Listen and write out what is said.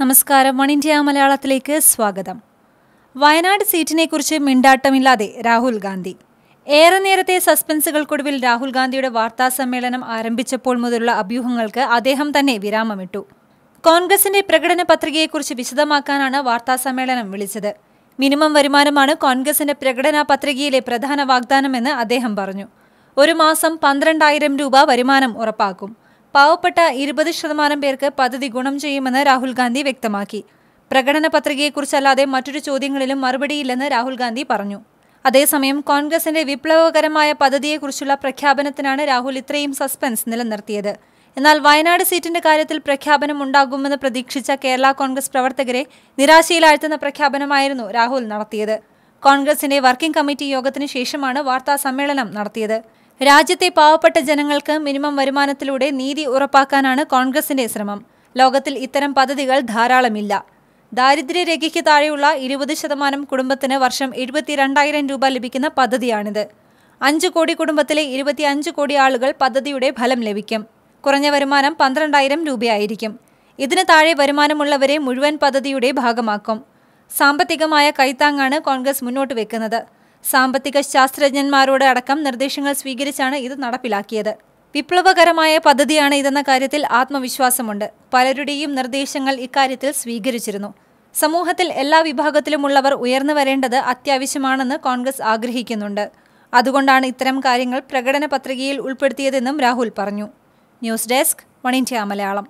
നമസ്കാരം. One India മലയാളത്തിലേക്ക് സ്വാഗതം. വയനാട് സീറ്റിനെക്കുറിച്ച് മിണ്ടാട്ടമില്ലാതെ രാഹുൽ ഗാന്ധി. ഏറെ നേരത്തെ സസ്പെൻസുകൾക്കൊടുവിൽ രാഹുൽ ഗാന്ധിയുടെ വാർത്താ സമ്മേളനം ആരംഭിച്ചപ്പോൾ മുതലുള്ള അഭ്യൂഹങ്ങൾക്ക് അദ്ദേഹം തന്നെ വിരാമമിട്ടു. കോൺഗ്രസിന്റെ പ്രകടന പത്രികയെക്കുറിച്ച് വിശദമാക്കാനാണ് വാർത്താ സമ്മേളനം വിളിച്ചത്. മിനിമം വരുമാനമാണ് കോൺഗ്രസിന്റെ പ്രകടന പത്രികയിലെ പ്രധാന വാഗ്ദാനമെന്ന് അദ്ദേഹം പറഞ്ഞു. ഒരു മാസം പന്ത്രണ്ടായിരം രൂപ വരുമാനം ഉറപ്പാക്കും. പാവപ്പെട്ട ഇരുപത് ശതമാനം പേർക്ക് പദ്ധതി ഗുണം ചെയ്യുമെന്ന് രാഹുൽ ഗാന്ധി വ്യക്തമാക്കി. പ്രകടന പത്രികയെക്കുറിച്ചല്ലാതെ മറ്റൊരു ചോദ്യങ്ങളിലും മറുപടിയില്ലെന്ന് രാഹുൽ ഗാന്ധി പറഞ്ഞു. അതേസമയം കോൺഗ്രസിന്റെ വിപ്ലവകരമായ പദ്ധതിയെക്കുറിച്ചുള്ള പ്രഖ്യാപനത്തിനാണ് രാഹുൽ ഇത്രയും സസ്പെൻസ് നിലനിർത്തിയത്. എന്നാൽ വയനാട് സീറ്റിന്റെ കാര്യത്തിൽ പ്രഖ്യാപനം ഉണ്ടാകുമെന്ന് പ്രതീക്ഷിച്ച കേരള കോൺഗ്രസ് പ്രവർത്തകരെ നിരാശയിലാഴ്ത്തുന്ന പ്രഖ്യാപനമായിരുന്നു രാഹുൽ നടത്തിയത്. കോൺഗ്രസിന്റെ വർക്കിംഗ് കമ്മിറ്റി യോഗത്തിന് ശേഷമാണ് വാർത്താ സമ്മേളനം നടത്തിയത്. രാജ്യത്തെ പാവപ്പെട്ട ജനങ്ങൾക്ക് മിനിമം വരുമാനത്തിലൂടെ നീതി ഉറപ്പാക്കാനാണ് കോൺഗ്രസിന്റെ ശ്രമം. ലോകത്തിൽ ഇത്തരം പദ്ധതികൾ ധാരാളമില്ല. ദാരിദ്ര്യരേഖയ്ക്ക് താഴെയുള്ള ഇരുപത് ശതമാനം കുടുംബത്തിന് വർഷം എഴുപത്തിരണ്ടായിരം രൂപ ലഭിക്കുന്ന പദ്ധതിയാണിത്. അഞ്ച് കോടി കുടുംബത്തിലെ ഇരുപത്തിയഞ്ച് കോടി ആളുകൾ പദ്ധതിയുടെ ഫലം ലഭിക്കും. കുറഞ്ഞ വരുമാനം പന്ത്രണ്ടായിരം രൂപയായിരിക്കും. ഇതിന് താഴെ വരുമാനമുള്ളവരെ മുഴുവൻ പദ്ധതിയുടെ ഭാഗമാക്കും. സാമ്പത്തികമായ കൈത്താങ്ങാണ് കോൺഗ്രസ് മുന്നോട്ട് വെക്കുന്നത്. സാമ്പത്തിക ശാസ്ത്രജ്ഞന്മാരോട് അടക്കം നിർദ്ദേശങ്ങൾ സ്വീകരിച്ചാണ് ഇത് നടപ്പിലാക്കിയത്. വിപ്ലവകരമായ പദ്ധതിയാണ് ഇതെന്ന കാര്യത്തിൽ ആത്മവിശ്വാസമുണ്ട്. പലരുടെയും നിർദ്ദേശങ്ങൾ ഇക്കാര്യത്തിൽ സ്വീകരിച്ചിരുന്നു. സമൂഹത്തിൽ എല്ലാ വിഭാഗത്തിലുമുള്ളവർ ഉയർന്നു വരേണ്ടത് അത്യാവശ്യമാണെന്ന് കോൺഗ്രസ് ആഗ്രഹിക്കുന്നുണ്ട്. അതുകൊണ്ടാണ് ഇത്തരം കാര്യങ്ങൾ പ്രകടന പത്രികയിൽ ഉൾപ്പെടുത്തിയതെന്നും രാഹുൽ പറഞ്ഞു. News desk one India Malayalam.